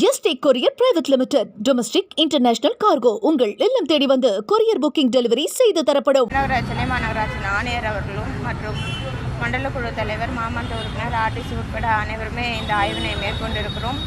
ST courier private limited. Domestic international cargo உங்கள் இல்லம் தேடி வந்து கொரியர் புக்கிங் டெலிவரி செய்து தரப்படும். மாநகராட்சி மாநகராட்சி ஆணையர் அவர்களும் மற்றும் மண்டல குழு தலைவர் மாமன்ற உறுப்பினர் ஆர்டிசி உட்பட அனைவருமே இந்த ஆய்வினை மேற்கொண்டிருக்கிறோம்.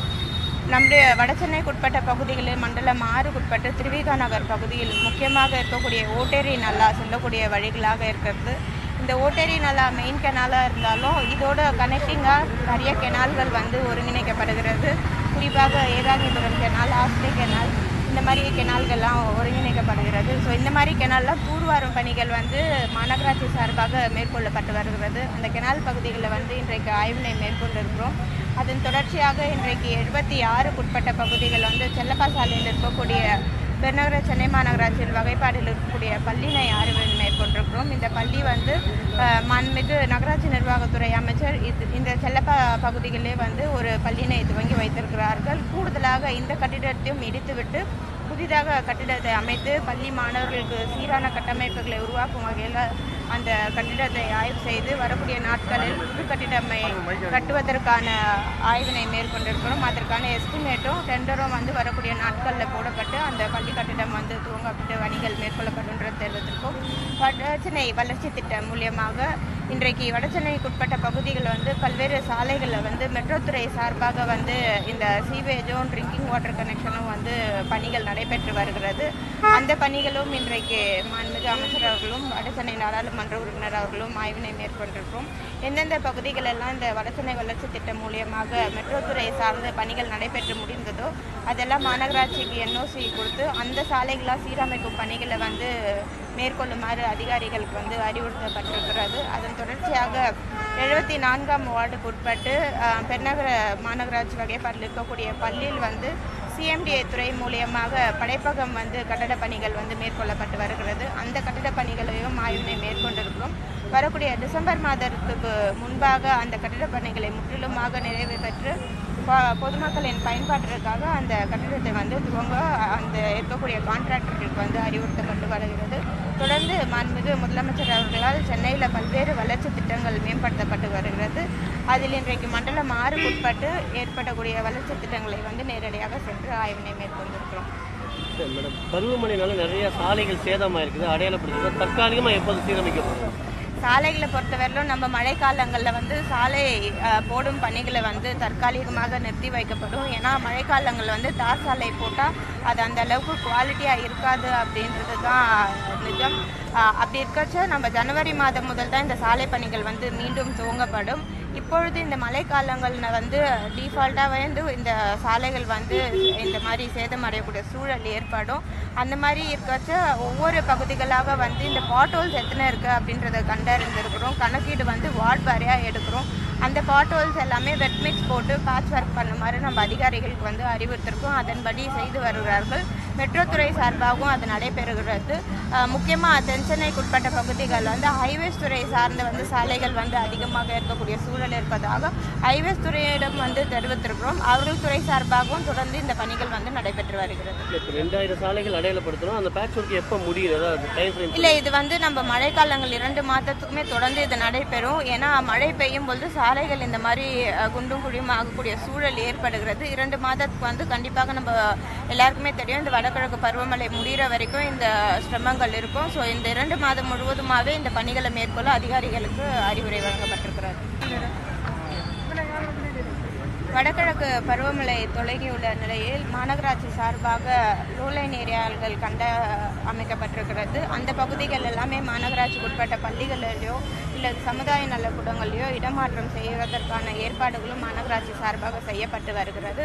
நம்முடைய வடசென்னைக்குட்பட்ட பகுதிகளில் மண்டலம் ஆறுக்குட்பட்ட திருவிகா நகர் பகுதியில் முக்கியமாக இருக்கக்கூடிய ஓட்டேரி நல்லா செல்லக்கூடிய வழிகளாக இருக்கிறது. இந்த ஓட்டேரி நல்லா மெயின் கெனாலாக இருந்தாலும் இதோட கனெக்டிங்காக நிறைய கெனால்கள் வந்து ஒருங்கிணைக்கப்படுகிறது. குறிப்பாக ஏகாதிபுரம் கெனால் ஆஸ்திரி கெனால் இந்த மாதிரி கெனால்கள்லாம் ஒருங்கிணைக்கப்படுகிறது. ஸோ இந்த மாதிரி கெனாலில் தூர்வாரும் பணிகள் வந்து மாநகராட்சி சார்பாக மேற்கொள்ளப்பட்டு வருகிறது. அந்த கெனால் பகுதிகளில் வந்து இன்றைக்கு ஆய்வினை மேற்கொண்டிருக்கிறோம். அதன் தொடர்ச்சியாக இன்றைக்கு எழுபத்தி ஆறுக்குட்பட்ட பகுதிகள் வந்து செல்லப்பா சாலையில் இருக்கக்கூடிய பெருநகர சென்னை மாநகராட்சியில் வகைப்பாடில் இருக்கக்கூடிய பள்ளினை ஆய்வு மேற்கொண்டிருக்கிறோம். இந்த பள்ளி வந்து அஹ், மாண்புமிகு நகராட்சி நிர்வாகத்துறை அமைச்சர் இது இந்த செல்லப்பா பகுதிகளிலே வந்து ஒரு பள்ளியினை துவங்கி வைத்திருக்கிறார்கள். கூடுதலாக இந்த கட்டிடத்தையும் இடித்துவிட்டு புதிதாக கட்டிடத்தை அமைத்து பள்ளி மாணவர்களுக்கு சீரான கட்டமைப்புகளை உருவாக்கும் வகையில் அந்த கட்டிடத்தை ஆய்வு செய்து வரக்கூடிய நாட்களில் புது கட்டிடமை கட்டுவதற்கான ஆய்வினை மேற்கொண்டிருக்கிறோம் அதற்கான எஸ்டிமேட்டும் டெண்டரும் வந்து வரக்கூடிய நாட்களில் போடப்பட்டு அந்த பள்ளி கட்டிடம் வந்து துவங்கப்பட்டு பணிகள் மேற்கொள்ளப்படுன்ற தெரிவித்திருக்கோம். சென்னை வளர்ச்சி திட்டம் மூலியமாக இன்றைக்கு வடசென்னைக்குட்பட்ட பகுதிகள் வந்து பல்வேறு சாலைகளில் வந்து மெட்ரோ துறை சார்பாக வந்து இந்த சீவேஜும் ட்ரிங்கிங் வாட்டர் கனெக்ஷனும் வந்து பணிகள் நடைபெற்று வருகிறது. அந்த பணிகளும் இன்றைக்கு மாண்புமிகு அமைச்சர் அவர்களும் வடசென்னை நாடாளுமன்ற உறுப்பினர் அவர்களும் ஆய்வினை மேற்கொண்டிருக்கிறோம் எந்தெந்த பகுதிகளெல்லாம் இந்த வடசென்னை வளர்ச்சி திட்டம் மூலியமாக மெட்ரோ துறை சார்ந்த பணிகள் நடைபெற்று முடிந்ததோ அதெல்லாம் மாநகராட்சிக்கு என்ஓசி கொடுத்து அந்த சாலைகளாக சீரமைக்கும் பணிகளை வந்து மேற்கொள்ளுமாறு அதிகாரிகளுக்கு வந்து அறிவுறுத்தப்பட்டிருக்கிறது. அதன் தொடர்ச்சியாக எழுபத்தி நான்காம் வார்டுக்கு உட்பட்டு பெருநகர மாநகராட்சி வகைப்பாட்டில் இருக்கக்கூடிய பள்ளியில் வந்து சிஎம்டிஏ துறை மூலியமாக படைப்பகம் வந்து கட்டடப் பணிகள் வந்து மேற்கொள்ளப்பட்டு வருகிறது. அந்த கட்டடப் பணிகளையும் ஆய்வினை மேற்கொண்டிருக்கிறோம் வரக்கூடிய டிசம்பர் மாதத்துக்கு முன்பாக அந்த கட்டடப் பணிகளை முற்றிலுமாக நிறைவு பெற்று பொதுமக்களின் பயன்பாட்டிற்காக அந்த கட்டிடத்தை வந்து துவங்க அந்த இருக்கக்கூடிய கான்ட்ராக்டர்களுக்கு வந்து அறிவுறுத்தப்பட்டு வருகிறது. தொடர்ந்து மாண்புமிகு முதலமைச்சர் அவர்களால் சென்னையில் பல்வேறு வளர்ச்சி திட்டங்கள் மேம்படுத்தப்பட்டு வருகிறது. அதில் இன்றைக்கு மண்டலம் ஆறுக்கு உட்பட்டு ஏற்படக்கூடிய வளர்ச்சி திட்டங்களை வந்து நேரடியாக சென்று ஆய்வினை மேற்கொண்டிருக்கிறோம் மேடம். பருவமழைனால நிறைய சாலைகள் சேதமாக இருக்குது அடையாளப்படுத்துகிறது தற்காலிகமாக எப்போது சீரமைக்கப்படும்? சாலைகளை பொறுத்தவரையிலும் நம்ம மழைக்காலங்களில் வந்து சாலை போடும் பணிகளை வந்து தற்காலிகமாக நிறுத்தி வைக்கப்படும். ஏன்னா மழைக்காலங்களில் வந்து தார் சாலை போட்டால் அது அந்த அளவுக்கு குவாலிட்டியாக இருக்காது அப்படின்றது தான் நிஜம். அப்படி இருக்கச்ச நம்ம ஜனவரி மாதம் முதல் தான் இந்த சாலை பணிகள் வந்து மீண்டும் துவங்கப்படும். இப்பொழுது இந்த மழைக்காலங்களில் வந்து டிஃபால்ட்டாக வந்து இந்த சாலைகள் வந்து இந்த மாதிரி சேதமடையக்கூடிய சூழல் ஏற்படும். அந்த மாதிரி இருக்கச்ச ஒவ்வொரு பகுதிகளாக வந்து இந்த பாட்டோல்ஸ் எத்தனை இருக்குது அப்படின்றத கண்டறிந்திருக்கிறோம். கணக்கீடு வந்து வார்டு வாரியாக எடுக்கிறோம். அந்த பாட்டோல்ஸ் எல்லாமே வெட் மிக்ஸ் போட்டு பேட்ச் ஒர்க் பண்ணுமாறு நம்ம அதிகாரிகளுக்கு வந்து அறிவுறுத்திருக்கோம். அதன்படி செய்து வருகிறார்கள். மெட்ரோ துறை சார்பாகவும் அது நடைபெறுகிறது. முக்கியமாக தென்சென்னைக்குட்பட்ட பகுதிகளில் வந்து ஹைவேஸ் துறை சார்ந்த வந்து சாலைகள் வந்து அதிகமாக இருக்கக்கூடிய சூழல் இருப்பதாக ஹைவேஸ் துறையிடம் வந்து தெரிவித்திருக்கிறோம். அவர்கள் துறை சார்பாகவும் தொடர்ந்து இந்த பணிகள் வந்து நடைபெற்று வருகிறது. ரெண்டாயிரம் சாலைகள் அடையாளப்படுத்தணும். அந்த பேட்ச் ஒர்க் எப்போ ஃப்ரேம் இல்லை இது வந்து நம்ம மழைக்காலங்கள் இரண்டு மாதத்துக்குமே தொடர்ந்து இது நடைபெறும். ஏன்னா மழை பெய்யும் பொழுது சாலைகள் இந்த மாதிரி குண்டும் குழியும் ஆகக்கூடிய சூழல் ஏற்படுகிறது. இரண்டு மாதத்துக்கு வந்து கண்டிப்பாக நம்ம எல்லாருக்குமே தெரியும் இந்த வடகிழக்கு பருவமழை முடிகிற வரைக்கும் இந்த சிரமங்கள் இருக்கும். ஸோ இந்த இரண்டு மாதம் முழுவதுமாகவே இந்த பணிகளை மேற்கொள்ள அதிகாரிகளுக்கு அறிவுரை வழங்கப்பட்டிருக்கிறது. வடகிழக்கு பருவமழை தொடங்கியுள்ள நிலையில் மாநகராட்சி சார்பாக லோலைன் ஏரியாக்கள் கண்ட அமைக்கப்பட்டிருக்கிறது. அந்த பகுதிகள் எல்லாமே மாநகராட்சிக்கு உட்பட்ட பள்ளிகளிலேயோ இல்லை சமுதாய நலக்கூடங்களிலோ இடமாற்றம் செய்வதற்கான ஏற்பாடுகளும் மாநகராட்சி சார்பாக செய்யப்பட்டு வருகிறது.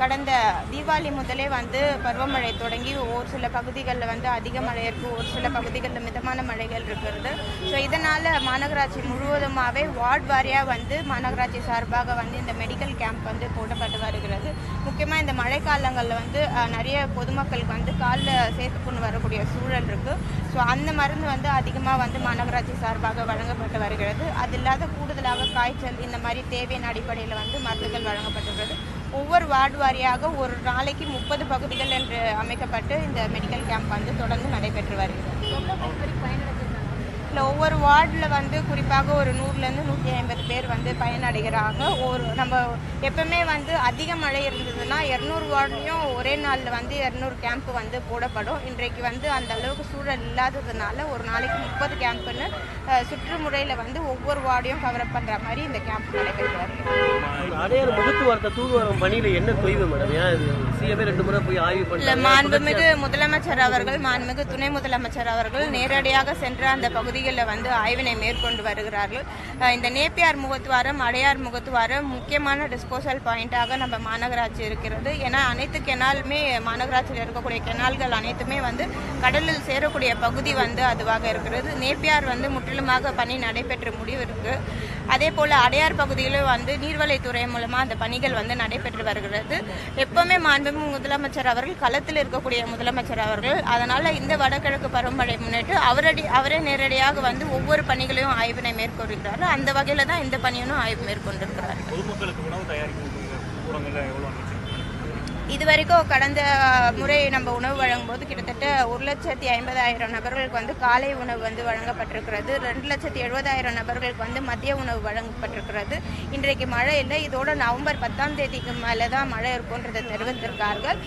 கடந்த தீபாவளி முதலே வந்து பருவமழை தொடங்கி ஒரு சில பகுதிகளில் வந்து அதிக மழை இருக்குது ஒரு சில பகுதிகளில் மிதமான மழைகள் இருக்கிறது. ஸோ இதனால் மாநகராட்சி முழுவதுமாகவே வார்டு வாரியாக வந்து மாநகராட்சி சார்பாக வந்து இந்த மெடிக்கல் கேம்ப் வந்து போடப்பட்டு வருகிறது. முக்கியமாக இந்த மழைக்காலங்களில் வந்து நிறைய பொதுமக்களுக்கு வந்து காலில் சேர்த்துக்கொண்டு வரக்கூடிய சூழல் இருக்குது ஸோ அந்த மருந்து வந்து அதிகமாக வந்து மாநகராட்சி சார்பாக வழங்கப்பட்டு வருகிறது. அது இல்லாத கூடுதலாக காய்ச்சல் இந்த மாதிரி தேவையின் அடிப்படையில் வந்து மருந்துகள் வழங்கப்பட்டுள்ளது. ஒவ்வொரு வார்டு வாரியாக ஒரு நாளைக்கு முப்பது பகுதிகள் என்று அமைக்கப்பட்டு இந்த மெடிக்கல் கேம்ப் வந்து தொடர்ந்து நடைபெற்று வருகிறது. இல்லை ஒவ்வொரு வார்டில் வந்து குறிப்பாக ஒரு நூறுலேருந்து நூற்றி ஐம்பது பேர் வந்து பயனடைகிறாங்க. ஒரு நம்ம எப்பவுமே வந்து அதிக மழை இருந்ததுன்னா இரநூறு வார்டையும் ஒரே நாளில் வந்து இரநூறு கேம்ப் வந்து போடப்படும். இன்றைக்கு வந்து அந்த அளவுக்கு சூழல் இல்லாததுனால ஒரு நாளைக்கு முப்பது கேம்ப்புன்னு சுற்றுமுறையில் வந்து ஒவ்வொரு வார்டையும் கவர் பண்ணுற மாதிரி இந்த கேம்ப் நடைபெற்று வருகிறது முகத்து வார்த்தை தூர்வாரம் பணியில் என்ன தொய்வு மேடம்? ஏன் இது? சிஎம்ஏ ரெண்டு முறை போய் ஆய்வு இல்ல பண்ணி மாண்புமிகு முதலமைச்சர் அவர்கள் மாண்புமிகு துணை முதலமைச்சர் அவர்கள் நேரடியாக சென்று அந்த பகுதிகளில் வந்து ஆய்வினை மேற்கொண்டு வருகிறார்கள். இந்த நேப்பியார் முகத்துவாரம் அடையார் முகத்துவாரம் முக்கியமான டிஸ்போசல் பாயிண்டாக நம்ம மாநகராட்சி இருக்கிறது. ஏன்னா அனைத்து கெனாலுமே மாநகராட்சியில் இருக்கக்கூடிய கெனால்கள் அனைத்துமே வந்து கடலில் சேரக்கூடிய பகுதி வந்து அதுவாக இருக்கிறது. நேப்பியார் வந்து முற்றிலுமாக பணி நடைபெற்று முடிவு இருக்கு. அதே போல் அடையார் பகுதியிலும் வந்து நீர்வளைத்துறை மூலமாக அந்த பணிகள் வந்து நடைபெற்று வருகிறது. எப்பவுமே மாண்புமிகு முதலமைச்சர் அவர்கள் களத்தில் இருக்கக்கூடிய முதலமைச்சர் அவர்கள் அதனால் இந்த வடகிழக்கு பருவமழை முன்னிட்டு அவரடி அவரே நேரடியாக வந்து ஒவ்வொரு பணிகளையும் ஆய்வினை மேற்கொள்கிறார். அந்த வகையில் தான் இந்த பணியினும் ஆய்வு மேற்கொண்டிருக்கிறார். பொதுமக்களுக்கு உணவு தயாரிக்கும் எவ்வளோ இது வரைக்கும் கடந்த முறை நம்ம உணவு வழங்கும்போது கிட்டத்தட்ட ஒரு லட்சத்தி ஐம்பதாயிரம் நபர்களுக்கு வந்து காலை உணவு வந்து வழங்கப்பட்டிருக்கிறது. ரெண்டு லட்சத்தி எழுபதாயிரம் நபர்களுக்கு வந்து மதிய உணவு வழங்கப்பட்டிருக்கிறது. இன்றைக்கு மழை இல்லை. இதோட நவம்பர் பத்தாம் தேதிக்கு மேலே தான் மழை இருக்கும்ன்றதை தெரிவித்திருக்கார்கள்.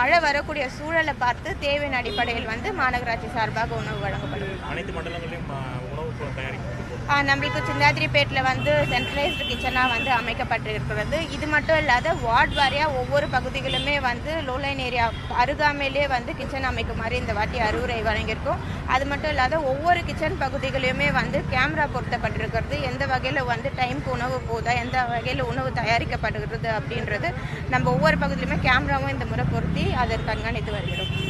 மழை வரக்கூடிய சூழலை பார்த்து தேவையின் அடிப்படையில் வந்து மாநகராட்சி சார்பாக உணவு வழங்கப்படும். அனைத்து மண்டலங்களிலும் உணவு தயாரிக்கும். நம்மளுக்கு சிந்தாதிரிப்பேட்டில் வந்து சென்ட்ரலைஸ்டு கிச்சனாக வந்து அமைக்கப்பட்டிருக்கிறது. இது மட்டும் இல்லாத வார்டு வாரியாக ஒவ்வொரு பகுதிகளுமே வந்து லோலைன் ஏரியா அருகாமையிலே வந்து கிச்சன் அமைக்கும் மாதிரி இந்த வாட்டி அறிவுரை வழங்கியிருக்கோம். அது மட்டும் இல்லாத ஒவ்வொரு கிச்சன் பகுதிகளையுமே வந்து கேமரா பொருத்தப்பட்டிருக்கிறது. எந்த வகையில் வந்து டைம்க்கு உணவு போதா எந்த வகையில் உணவு தயாரிக்கப்படுகிறது அப்படின்றது நம்ம ஒவ்வொரு பகுதியிலுமே கேமராவும் இந்த முறை பொருத்தி அதை கண்காணித்து வருகிறோம்.